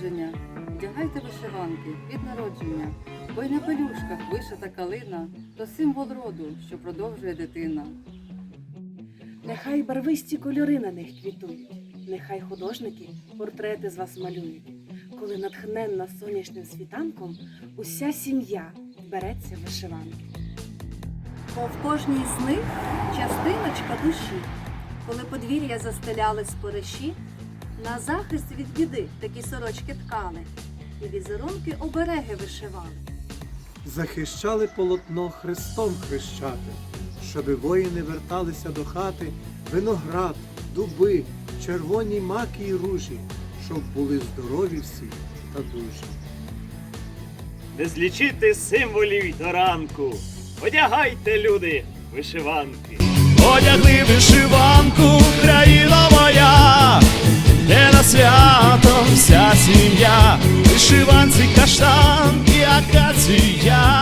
народження, вдягайте вишиванки від народження, бо й на пелюшках вишита калина, то символ роду, що продовжує дитина. Нехай барвисті кольори на них квітують, нехай художники портрети з вас малюють. Коли натхненна сонячним світанком, уся сім'я береться вишиванки. Бо в кожній з них частиночка душі. Коли подвір'я застеляли спориші, на захист від біди такі сорочки ткали, і візерунки обереги вишивали. захищали полотно хрестом хрещати, щоби воїни верталися до хати, виноград, дуби, червоні маки й ружі, щоб були здорові всі та дужі. Не злічити символів й до ранку. Одягайте, люди, вишиванки. Одягли вишиванку, сім'я, вишиванці каштан і акація,